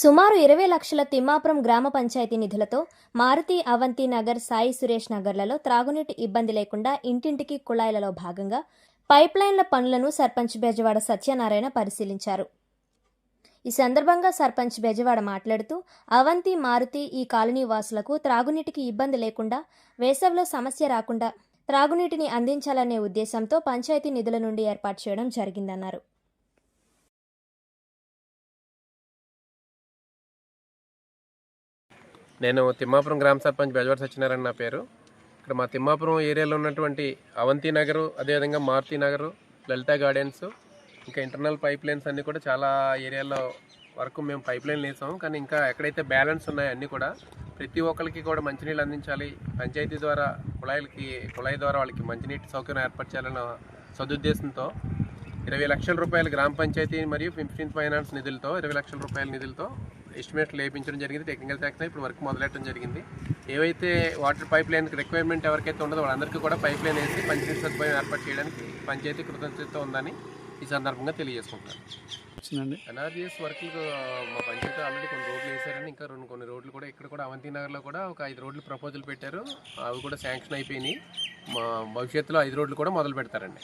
సుమారు ఇరవై లక్షల తిమ్మాపురం గ్రామ పంచాయతీ నిధులతో మారుతి అవంతి నగర్ సాయి సురేష్ నగర్లలో త్రాగునీటి ఇబ్బంది లేకుండా ఇంటింటికి కుళాయిలలో భాగంగా పైప్లైన్ల పనులను సర్పంచ్ బెజవాడ సత్యనారాయణ పరిశీలించారు. ఈ సందర్భంగా సర్పంచ్ బెజవాడ మాట్లాడుతూ అవంతి మారుతి ఈ కాలనీ వాసులకు త్రాగునీటికి ఇబ్బంది లేకుండా వేసవిలో సమస్య రాకుండా త్రాగునీటిని అందించాలనే ఉద్దేశంతో పంచాయతీ నిధుల నుండి ఏర్పాటు చేయడం జరిగిందన్నారు. నేను తిమ్మాపురం గ్రామ సర్పంచ్ బెజవాడ సత్యనారాయణ నా పేరు. ఇక్కడ మా తిమ్మాపురం ఏరియాలో ఉన్నటువంటి అవంతి నగరు అదేవిధంగా మారుతి నగరు లలిత గార్డెన్స్ ఇంకా ఇంటర్నల్ పైప్ లైన్స్ అన్నీ కూడా చాలా ఏరియాలో వరకు మేము పైప్ లైన్లు వేసాం. కానీ ఇంకా ఎక్కడైతే బ్యాలెన్స్ ఉన్నాయో అన్నీ కూడా ప్రతి ఒక్కరికి కూడా మంచినీళ్ళు అందించాలి. పంచాయతీ ద్వారా కుళాయిలకి కుళాయి ద్వారా వాళ్ళకి మంచినీటి సౌకర్యం ఏర్పరచాలన్న సదుద్దేశంతో ఇరవై లక్షల రూపాయల గ్రామ పంచాయతీ మరియు ఫిఫ్టీన్ ఫైనాన్స్ నిధులతో ఇరవై లక్షల రూపాయల నిధులతో ఎస్టిమేట్లు వేయించడం జరిగింది. టెక్నికల్ శాఖ ఇప్పుడు వర్క్ మొదలెట్టడం జరిగింది. ఏవైతే వాటర్ పైప్ లైన్ రిక్వైర్మెంట్ ఎవరికైతే ఉండదో వాళ్ళందరికీ కూడా పైప్ లైన్ వేసి మంచినీటి సదుపాయం ఏర్పాటు చేయడానికి పంచాయతీ కృతజ్ఞత ఉందని ఈ సందర్భంగా తెలియజేసుకుంటాను ఎన్ఆర్జీఎస్ వర్క్లు మా పంచాయతీ ఆల్రెడీ కొన్ని రోడ్లు వేశారని ఇంకా రెండు కొన్ని రోడ్లు కూడా ఇక్కడ కూడా అవంతి నగర్లో కూడా ఒక ఐదు రోడ్లు ప్రపోజల్ పెట్టారు. అవి కూడా శాంక్షన్ అయిపోయినాయి. మా భవిష్యత్తులో ఐదు రోడ్లు కూడా మొదలు పెడతారండి.